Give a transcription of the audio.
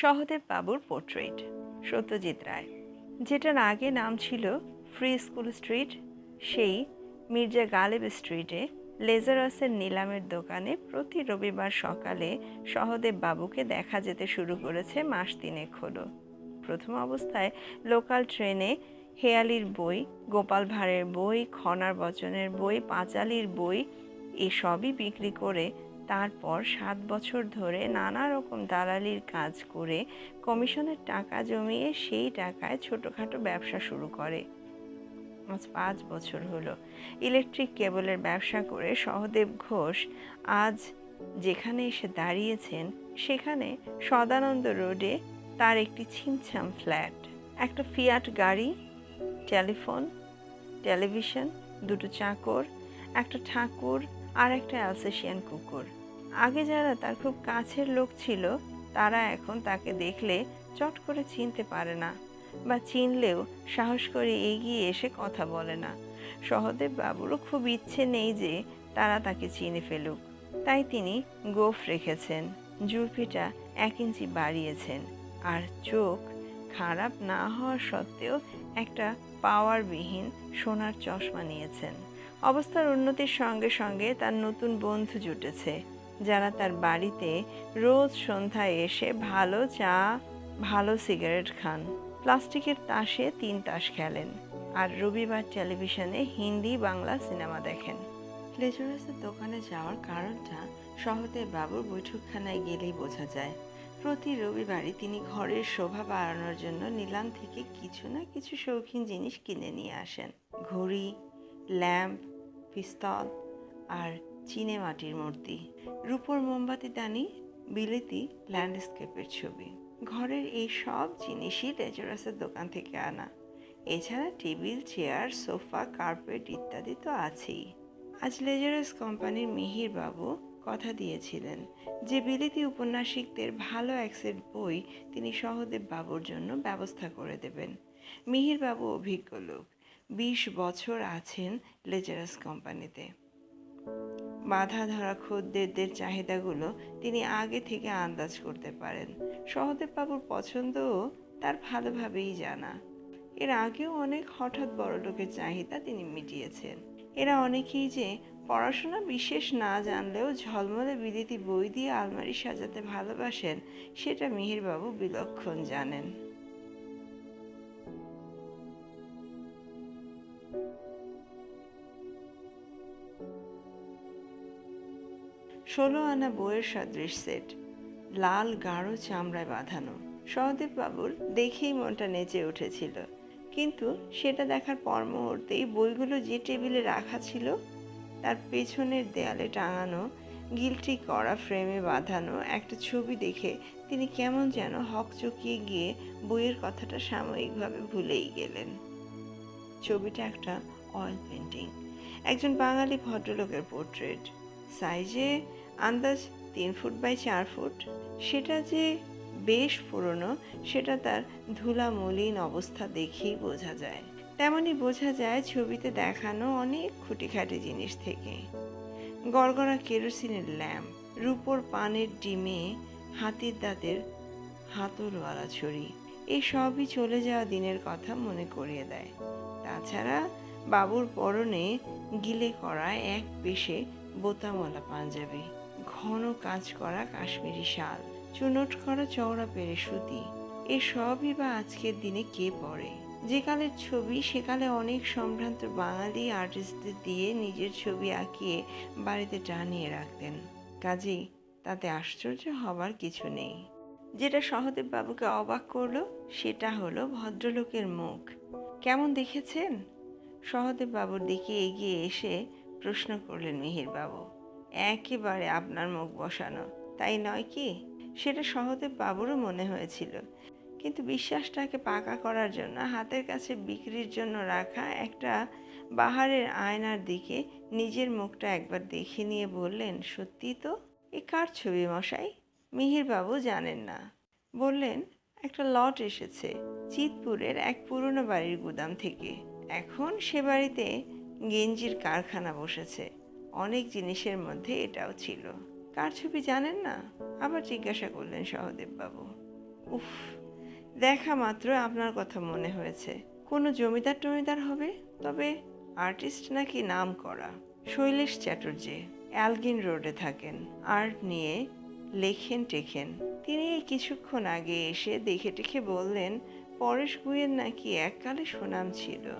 সহদেব বাবুর পোর্ট্রেট সত্যজিৎ রায়। যেটার আগে নাম ছিল ফ্রি স্কুল স্ট্রিট সেই মির্জা গালেব স্ট্রিটে লেজারাসের নিলামের দোকানে প্রতি রবিবার সকালে সহদেব বাবুকে দেখা যেতে শুরু করেছে মাস তিনেক হলো। প্রথম অবস্থায় লোকাল ট্রেনে হেয়ালির বই, গোপাল ভাঁড়ের বই, খনার বচনের বই, পাঁচালির বই এসবই বিক্রি করে তারপর সাত বছর ধরে নানা রকম দালালির কাজ করে কমিশনের টাকা জমিয়ে সেই টাকায় ছোটোখাটো ব্যবসা শুরু করে। আজ পাঁচ বছর হলো। ইলেকট্রিক কেবলের ব্যবসা করে সহদেব ঘোষ আজ যেখানে এসে দাঁড়িয়েছেন, সেখানে সদানন্দ রোডে তার একটি ছিমছাম ফ্ল্যাট, একটা ফিয়াট গাড়ি, টেলিফোন, টেলিভিশন, দুটো চাকর, একটা ঠাকুর আর একটা অ্যালসেশিয়ান কুকুর। আগে যারা তার খুব কাছের লোক ছিল, তারা এখন তাকে দেখলে চট করে চিনতে পারে না বা চিনলেও সাহস করে এগিয়ে এসে কথা বলে না। সহদেব বাবুরও খুব ইচ্ছে নেই যে তারা তাকে চিনে ফেলুক। তাই তিনি গোফ রেখেছেন জুলপিটা এক ইঞ্চি বাড়িয়েছেন আর চোখ খারাপ না হওয়া সত্ত্বেও একটা পাওয়ারবিহীন সোনার চশমা নিয়েছেন। অবস্থার উন্নতির সঙ্গে সঙ্গে তার নতুন বন্ধু জুটেছে। যারা তার বাড়িতে রোজ সন্ধ্যায় এসে ভালো চা, ভালো সিগারেট খান। প্লাস্টিকের তাসে তিন তাস খেলেন আর রবিবার টেলিভিশনে হিন্দি বাংলা সিনেমা দেখেন। লেজারাসের দোকানে যাওয়ার কারণটা সহদেব বাবুর বৈঠকখানায় গেলেই বোঝা যায়। প্রতি রবিবারই তিনি ঘরের শোভা বাড়ানোর জন্য নিলাম থেকে কিছু না কিছু শৌখিন জিনিস কিনে নিয়ে আসেন। ঘড়ি, ল্যাম্প, পিস্তল আর চিনে মাটির মূর্তি। রূপোর মোমবাতি দানি বিলেতি, ল্যান্ডস্কেপের ছবি। ঘরের এই সব জিনিসই লেজারাসের দোকান থেকে আনা। এছাড়া টেবিল, চেয়ার, সোফা, কার্পেট ইত্যাদি তো আছেই। আজ লেজারাস কোম্পানির মিহির বাবু কথা দিয়েছিলেন যে বিলিতি উপন্যাসিকদের ভালো এক সেট বই তিনি সহদেব বাবুর জন্য ব্যবস্থা করে দেবেন। মিহির বাবু অভিজ্ঞ লোক। বিশ বছর আছেন লেজারাস কোম্পানিতে। বাধা ধরা খদ্দেরদের চাহিদাগুলো তিনি আগে থেকে আন্দাজ করতে পারেন। সহদেব বাবুর পছন্দও তার ভালোভাবেই জানা। এর আগেও অনেক হঠাৎ বড় লোকের চাহিদা তিনি মিটিয়েছেন। এরা অনেকেই যে পড়াশোনা বিশেষ না জানলেও ঝলমলে বিদেতি বই দিয়ে আলমারি সাজাতে ভালোবাসেন, সেটা মিহিরবাবু বিলক্ষণ জানেন। ষোলো আনা বইয়ের সদৃশ সেট। লাল, গাঢ় চামড়ায় বাঁধানো। সহদেব বাবুর দেখেই মনটা নেচে উঠেছিল। কিন্তু সেটা দেখার পর মুহূর্তেই বইগুলো যে টেবিলে রাখা ছিল, তার পেছনের দেয়ালে টাঙানো, গিলটি করা ফ্রেমে বাঁধানো একটা ছবি দেখে তিনি কেমন যেন হকচকিয়ে গিয়ে বইয়ের কথাটা সাময়িকভাবে ভুলেই গেলেন। ছবিটা একটা অয়েল পেন্টিং একজন বাঙালি ভদ্রলোকের পোর্ট্রেট সাইজে আন্দাজ তিন ফুট বাই চার ফুট। সেটা যে বেশ পুরনো, সেটা তার ধুলা মলিন অবস্থা দেখেই বোঝা যায়। তেমনই বোঝা যায় ছবিতে দেখানো অনেক খুঁটিখাটি জিনিস থেকে। গড়গড়া কেরোসিনের ল্যাম্প, রূপোর পানের ডিমে, হাতির দাঁতের হাতলওয়ালা ছড়ি এই সবই চলে যাওয়া দিনের কথা মনে করিয়ে দেয়। তাছাড়া বাবুর পরনে গিলে করা এক পেশে বোতামওয়ালা পাঞ্জাবি। ঘন কাজ করা কাশ্মীরি শাল, চুনট করা চওড়া পেরে সুতি। এসবই বা আজকের দিনে কে পড়ে যে কালের ছবি সেকালে অনেক সম্ভ্রান্ত বাঙালি আর্টিস্টদের দিয়ে নিজের ছবি আঁকিয়ে বাড়িতে টানিয়ে রাখতেন। কাজেই তাতে আশ্চর্য হবার কিছু নেই। যেটা সহদেব বাবুকে অবাক করল, সেটা হলো ভদ্রলোকের মুখ। কেমন দেখেছেন? সহদেব বাবুর দিকে এগিয়ে এসে প্রশ্ন করলেন মিহির বাবু। একেবারে আপনার মুখ বসানো, তাই নয় কি? সেটা সহদেব বাবুরও মনে হয়েছিল। কিন্তু বিশ্বাসটাকে পাকা করার জন্য, হাতের কাছে বিক্রির জন্য রাখা একটা বাহারের আয়নার দিকে নিজের মুখটা একবার দেখে নিয়ে বললেন, সত্যি তো? এ কার ছবি মশাই? মিহিরবাবু জানেন না। বললেন, একটা লট এসেছে, চিতপুরের এক পুরনো বাড়ির গুদাম থেকে। এখন সে বাড়িতে গেঞ্জির কারখানা বসেছে। অনেক জিনিসের মধ্যে এটাও ছিল। কার ছবি জানেন না? আবার জিজ্ঞাসা করলেন সহদেববাবু। উফ, দেখা মাত্র আপনার কথা মনে হয়েছে। কোনো জমিদার টমিদার হবে? তবে আর্টিস্ট নাকি নাম করা শৈলেশ চ্যাটার্জি, অ্যালগিন রোডে থাকেন। আর্ট নিয়ে লেখেন টেখেন। তিনি কিছুক্ষণ আগে এসে দেখে টেখে বললেন, পরেশ গুইয়ের নাকি এককালে সুনাম ছিল।